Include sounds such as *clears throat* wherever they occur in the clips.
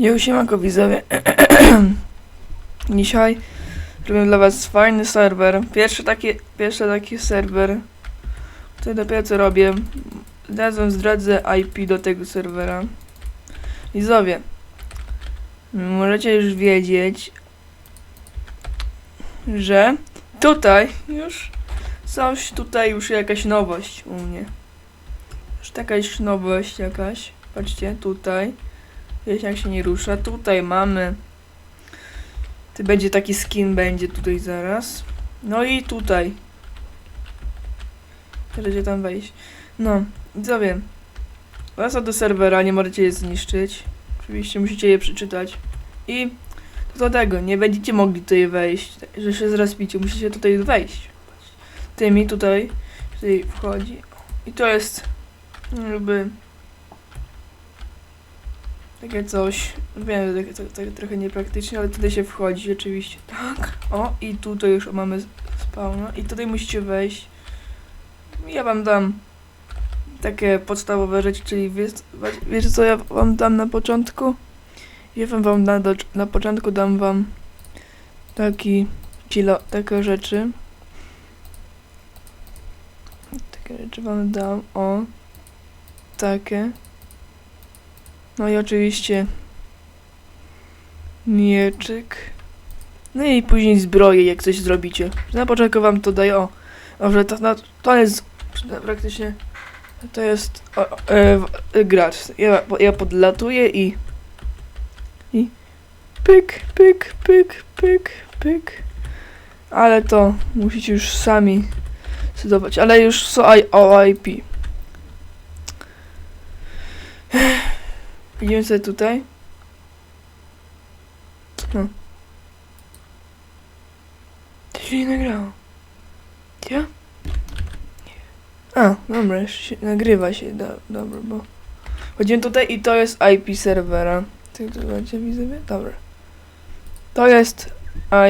Jo, siemanko widzowie. *clears throat* Dzisiaj robię dla was fajny serwer. Pierwszy taki, pierwszy taki serwer. To dopiero co robię. Razem zdradzę IP do tego serwera. Widzowie. Możecie już wiedzieć, że tutaj już coś, tutaj już jakaś nowość u mnie. Już jakaś nowość jakaś. Patrzcie, tutaj. Wiecie jak się nie rusza. Tutaj mamy. Ty będzie taki skin będzie tutaj zaraz. No i tutaj. Możecie tam wejść. No, widzowie. Wraca do serwera, nie możecie je zniszczyć. Oczywiście musicie je przeczytać. I do tego, nie będziecie mogli tutaj wejść, że się zrespicie, musicie tutaj wejść. Tymi tutaj, tutaj wchodzi. I to jest jakby takie coś. Wiem, tak, tak, tak trochę niepraktycznie, ale tutaj się wchodzi oczywiście. Tak. O, i tutaj już mamy spawna. I tutaj musicie wejść. Ja wam dam takie podstawowe rzeczy, czyli wiesz, co ja wam dam na początku? Ja wam, wam na, na początku dam wam taki kilo, takie rzeczy. Takie rzeczy wam dam, o. Takie. No i oczywiście mieczyk. No i później zbroję, jak coś zrobicie. Na początku wam to daję, o, o to, no, to jest praktycznie, to jest o, e, e, gracz. Ja, ja podlatuję i i pyk, pyk, pyk, pyk, pyk. Ale to musicie już sami zdobyć, ale już są I- o IP. Idziemy sobie tutaj. No. To się nie nagrało. Ja? A, dobra, się, nagrywa się, do, dobra, bo... Chodzimy tutaj i to jest IP serwera. Ty to macie widzowie? Dobra. To jest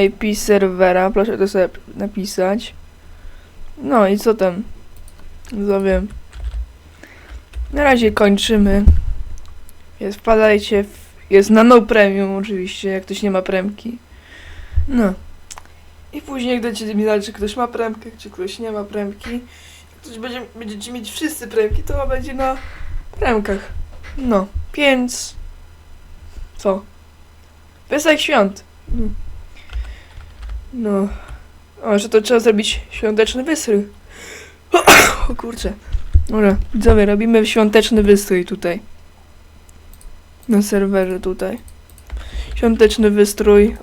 IP serwera, proszę to sobie napisać. No i co tam? Widzowie. Na razie kończymy. Jest, wpadajcie, w, jest na no premium oczywiście, jak ktoś nie ma premki. No. I później będziecie mi znać, czy ktoś ma premkę, czy ktoś nie ma premki. Jak ktoś będzie, będziecie mieć wszyscy premki, to będzie na premkach. No, więc... Co? Wesołych świąt. No. O, że to trzeba zrobić świąteczny wystrój. *coughs* O kurczę. Dobra, widzowie, robimy świąteczny wystrój tutaj. Na serwerze tutaj. Świąteczny wystrój.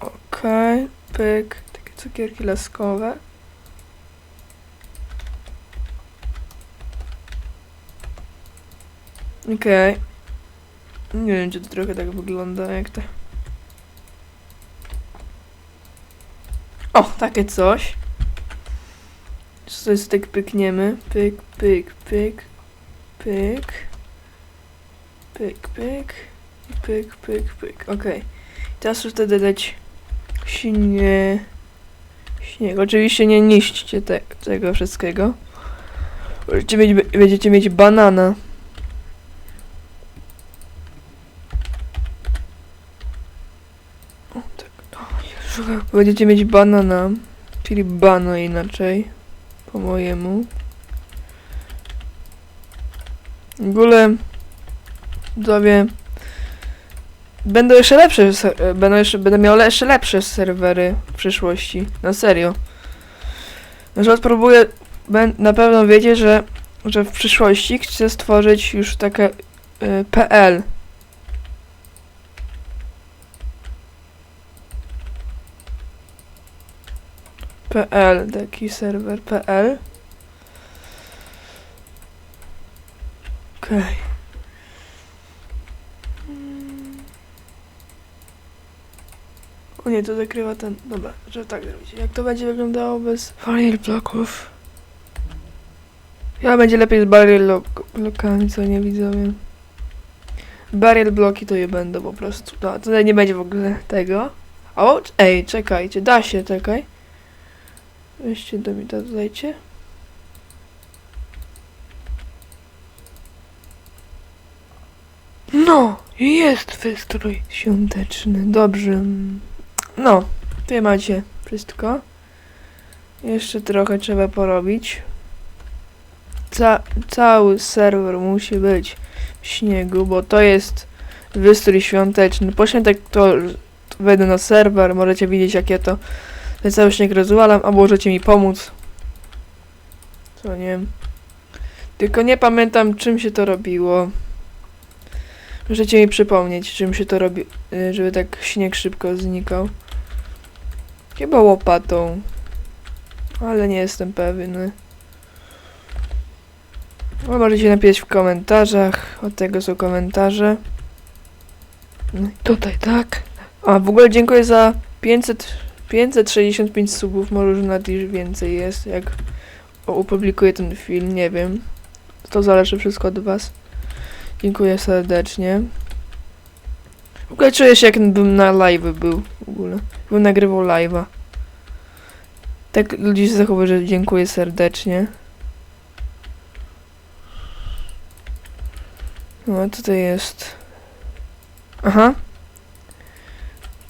Okej, pyk. Takie cukierki laskowe. Okej. Nie wiem, czy to trochę tak wygląda, jak to... O, takie coś. Co jest, tak pykniemy. Pyk, pyk, pyk, pyk. Pyk, pyk. Pyk, pyk, pyk. Okej. Teraz już wtedy dać śnie... Śnieg. Oczywiście nie niszczcie te, tego wszystkiego. Będziecie mieć, będziecie mieć banana. O, tak. O. Będziecie mieć banana. Czyli bano inaczej. Po mojemu. W ogóle widzowie będą jeszcze lepsze będą jeszcze, będę miał jeszcze lepsze serwery w przyszłości. Na serio. Że spróbuję bę- na pewno wiecie, że, że w przyszłości chcę stworzyć już takie y, PL. PL, taki serwer PL. Okej. Mm. Nie, to zakrywa ten. Dobra, że tak zrobić. Jak to będzie wyglądało bez barrier bloków? Ja będzie lepiej z barrier blok- blokami, co nie widzowie. Barrier bloki to je będą po prostu. No, tutaj nie będzie w ogóle tego. O, ej, czekajcie, da się, czekaj. Weźcie do mi dodajcie. No, Jest wystrój świąteczny. Dobrze. No, tutaj macie wszystko. Jeszcze trochę trzeba porobić. Ca cały serwer musi być w śniegu, bo to jest wystrój świąteczny. Po świętach to, wejdę na serwer, możecie widzieć jakie to ten cały śnieg rozwalam, albo możecie mi pomóc. Co nie wiem. Tylko nie pamiętam czym się to robiło. Możecie mi przypomnieć czym się to robi, y, żeby tak śnieg szybko znikał. Chyba łopatą. Ale nie jestem pewny. No, możecie napisać w komentarzach. Od tego są komentarze. No tutaj, tak. A w ogóle dziękuję za 500, 565 subów. Może już nawet więcej jest, jak opublikuję ten film. Nie wiem. To zależy wszystko od Was. Dziękuję serdecznie. W ogóle czuję się jakbym na live był. W ogóle. Bym nagrywał live'a. Tak ludzie się zachowują, że dziękuję serdecznie. No tutaj jest. Aha.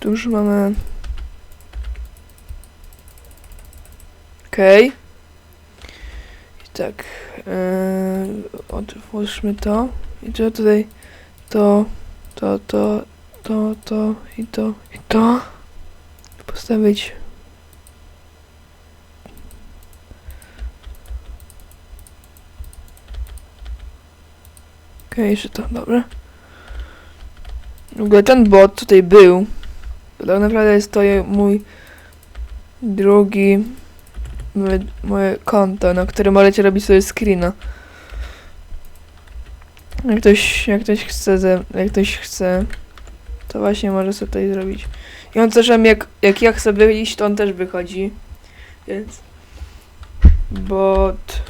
Tu już mamy. Okej. I tak. Yy, otwórzmy to. I co tutaj? To, to, to, to, to i to, i to. Postawić. Okej, jeszcze to, dobra. W ogóle ten bot tutaj był. To tak naprawdę jest to mój drugi moje, moje konto, na którym możecie robić sobie screena. Jak ktoś, jak ktoś chce, jak ktoś chce, to właśnie może sobie tutaj zrobić. I on też, jak, jak ja chcę wyjść, to on też wychodzi. Więc bot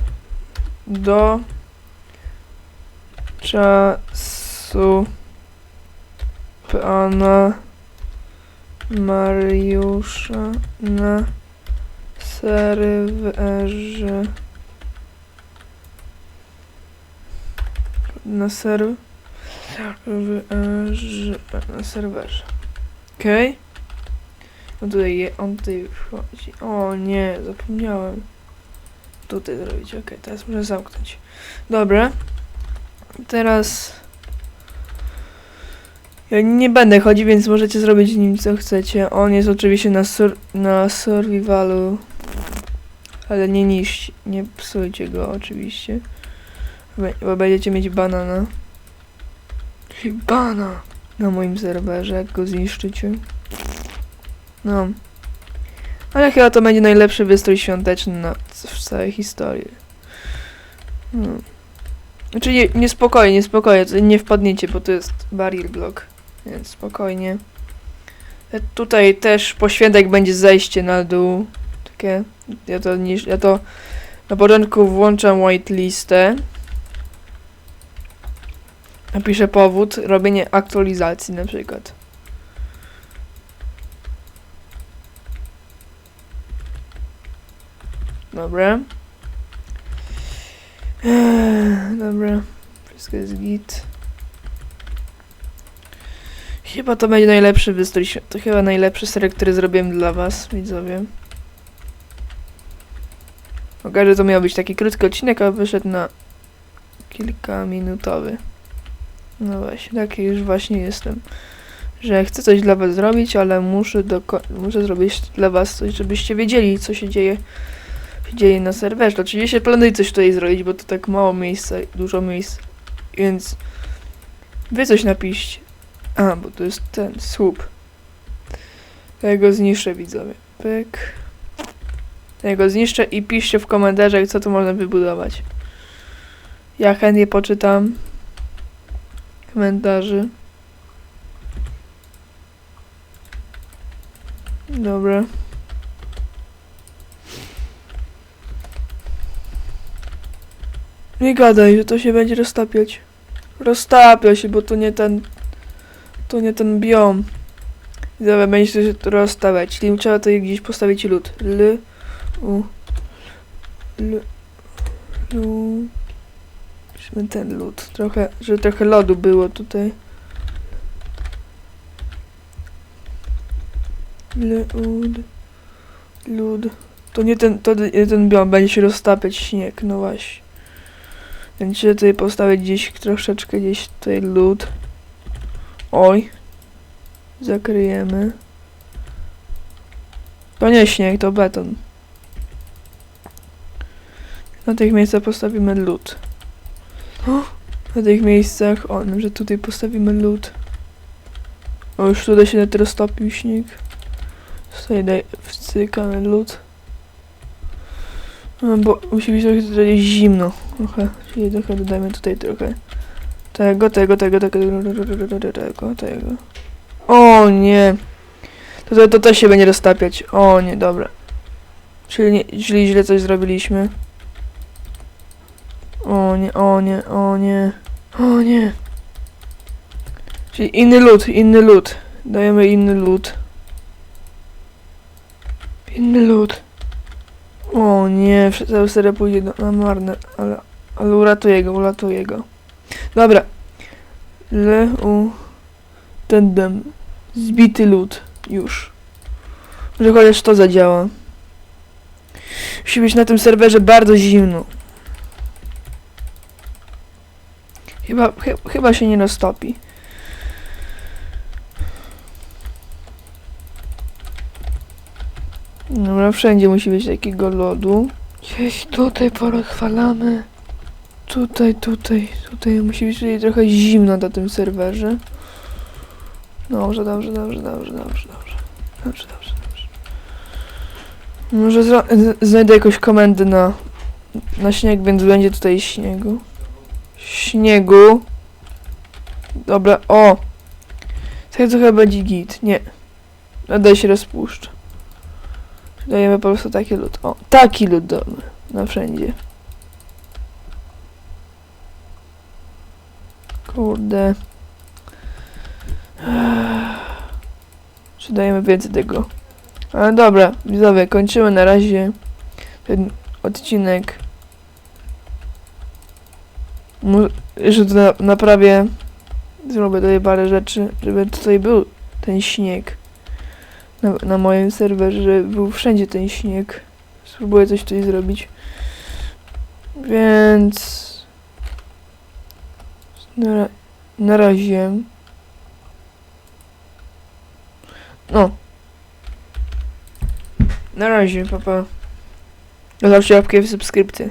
do czasu pana Mariusza na serwerze na serwerze na serwerze. Okej. No tutaj je, on tutaj wchodzi. O nie zapomniałem. Tutaj zrobić okej teraz muszę zamknąć. Dobra. Teraz ja nie będę chodził, więc możecie zrobić z nim co chcecie. On jest oczywiście na, sur na survivalu, ale nie niszcie, nie psujcie go oczywiście, bo będziecie mieć banana. Bana na moim serwerze, jak go zniszczycie. No. Ale chyba to będzie najlepszy wystrój świąteczny na, w całej historii. No. Znaczy nie, nie spokojnie, nie wpadniecie, bo to jest barrier block. Więc spokojnie. E, Tutaj też po świętach będzie zejście na dół. Takie. Ja to. Ja to na początku włączam whitelistę. Napiszę powód, robienie aktualizacji na przykład. Dobra. Eee, Dobra. Wszystko jest git. Chyba to będzie najlepszy wystrój. To chyba najlepszy serial, który zrobiłem dla was, widzowie. Okaże, że to miał być taki krótki odcinek, a wyszedł na kilkaminutowy. No właśnie, taki już właśnie jestem. Że chcę coś dla was zrobić, ale muszę, muszę zrobić dla was coś, żebyście wiedzieli, co się dzieje, dzieje na serwerze. Oczywiście planuję coś tutaj zrobić, bo to tak mało miejsca, dużo miejsc, więc wy coś napiszcie. A, bo to jest ten słup. Ja go zniszczę, widzowie. Pyk. Ja go zniszczę i piszcie w komentarzach, co tu można wybudować. Ja chętnie poczytam komentarzy. Dobra. Nie gadaj, że to się będzie roztapiać. Roztapia się, bo to nie ten to nie ten biom. Dobra, będzie się rozstawiać, czyli trzeba tutaj gdzieś postawić lód. L, u, l, lu, Weźmy ten lód. Trochę, że trochę lodu było tutaj. Lud. Lud. To nie ten, to nie ten biom, będzie się roztapiać śnieg, no właśnie. Więc się tutaj postawić gdzieś troszeczkę, gdzieś tutaj lód. Oj. Zakryjemy. To nie śnieg, to beton. Na tych miejscach postawimy lód. O, na tych miejscach, o, że tutaj postawimy lód. O, już tutaj się nawet roztopił śnieg. Tutaj daj, wcykamy lód. No, bo musi być trochę tutaj zimno. Trochę, czyli trochę dodajmy tutaj trochę. Tego, tego, tego, tego, tego, tego, tego. O nie. To, to, to też się będzie roztapiać. O nie, dobra. Czyli, nie, czyli źle coś zrobiliśmy. O nie, o nie, o nie. O nie. Czyli inny lód, inny lód. Dajemy inny lód. Inny lód. O nie, cały seria pójdzie na marne, ale, ale uratuję go, uratuję go. Dobra. Le, u, ten dem. Zbity lód. Już. Może chociaż to zadziała. Musi być na tym serwerze bardzo zimno. Chyba, chy, chyba się nie roztopi. Dobra, wszędzie musi być takiego lodu. Gdzieś tutaj porozwalamy. Tutaj, tutaj, tutaj musi być tutaj trochę zimno na tym serwerze. Dobrze, dobrze, dobrze, dobrze, dobrze, dobrze. Dobrze, dobrze, dobrze. Może znajdę jakąś komendę na, na śnieg, więc będzie tutaj śniegu. Śniegu. Dobra, o! Tak trochę będzie git. Nie. Nadal się rozpuszcza. Dajemy po prostu taki lód. O, taki lód damy. Na wszędzie. Kurde. Czy dajemy więcej tego? Ale dobra, widzowie, kończymy na razie ten odcinek. Jeszcze tu na, naprawię. Zrobię tutaj parę rzeczy, żeby tutaj był ten śnieg. Na, na moim serwerze, żeby był wszędzie ten śnieg. Spróbuję coś tutaj zrobić. Więc... Na, na razie... No. Na razie, papa. Zostawcie łapkę w subskrypcję.